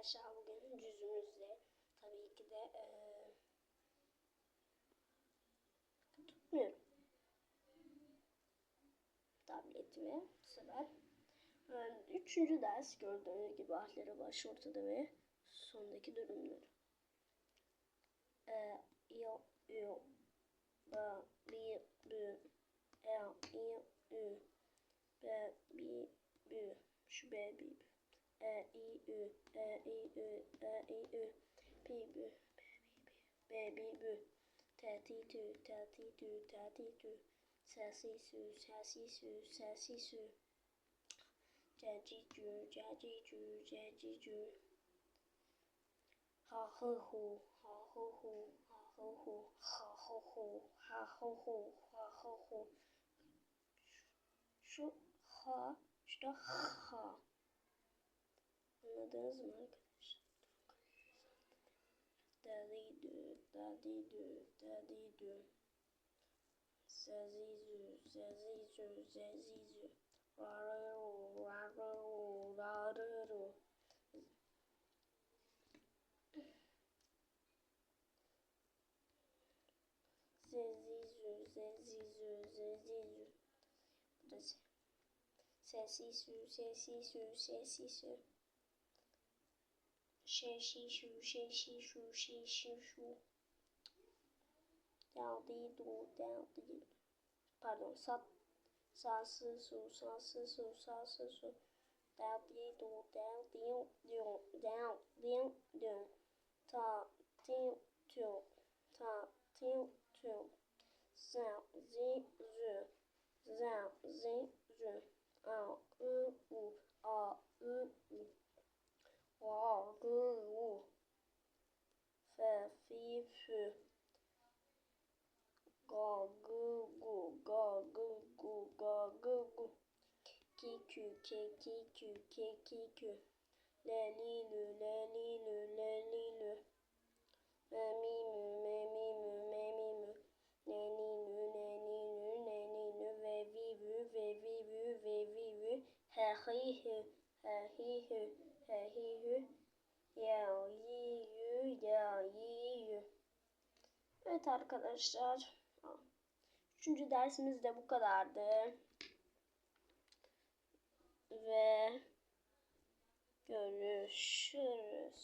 arkadaşlar bugün yüzümüzde tabii ki de eee tutmuyorum. Tabletimi bu sefer. Ee, Üçüncü ders gördüğünüz gibi ahleri baş ortada ve sondaki durumları. E, yo, yo, ba, bi, bü, e, i, ü, b, bi, bü, şu b, bi, bü. E, i, ü, e, i, ü, e, i, ü, pi, bü, b, bi, bü, t, ti, tü, t, ti, tü, t, ti, tü, se, si, sü, se, si, sü, se, si, sü, ce, ci, cü, ce, ci, cü, ce, ci, cü, ha, hı, hu, ha, hı, hu, ha, hı, hu, ha, hı, hu, ha, hı, hu, ha, hı, hu. Şu ha, da ha. Anladınız mı arkadaşlar? Dadidü, dadidü, dadidü. Zezizü, zezizü, zezizü. Raruru, raruru, raruru. Zezizü, zezizü, zezizü. Bu da se. Sesisü, 学习书，学习书，学习书。掉地图，掉地图，把龙杀，杀四叔，杀四叔，杀四叔。掉地图，掉地图，掉地图，他地球，他地球，三、二、一。Wow, deux roues. Faire fifou. Gangou, gangou, gangou, gangou. Kiku, kiku, kiku, kiku. Les lignes, les lignes, les lignes. Les mimes, les mimes, les mimes. Les lignes, les lignes, les lignes. He, hü. Ya, yi, yü, ya, yi, yü. Evet arkadaşlar. Üçüncü dersimiz de bu kadardı. Ve görüşürüz.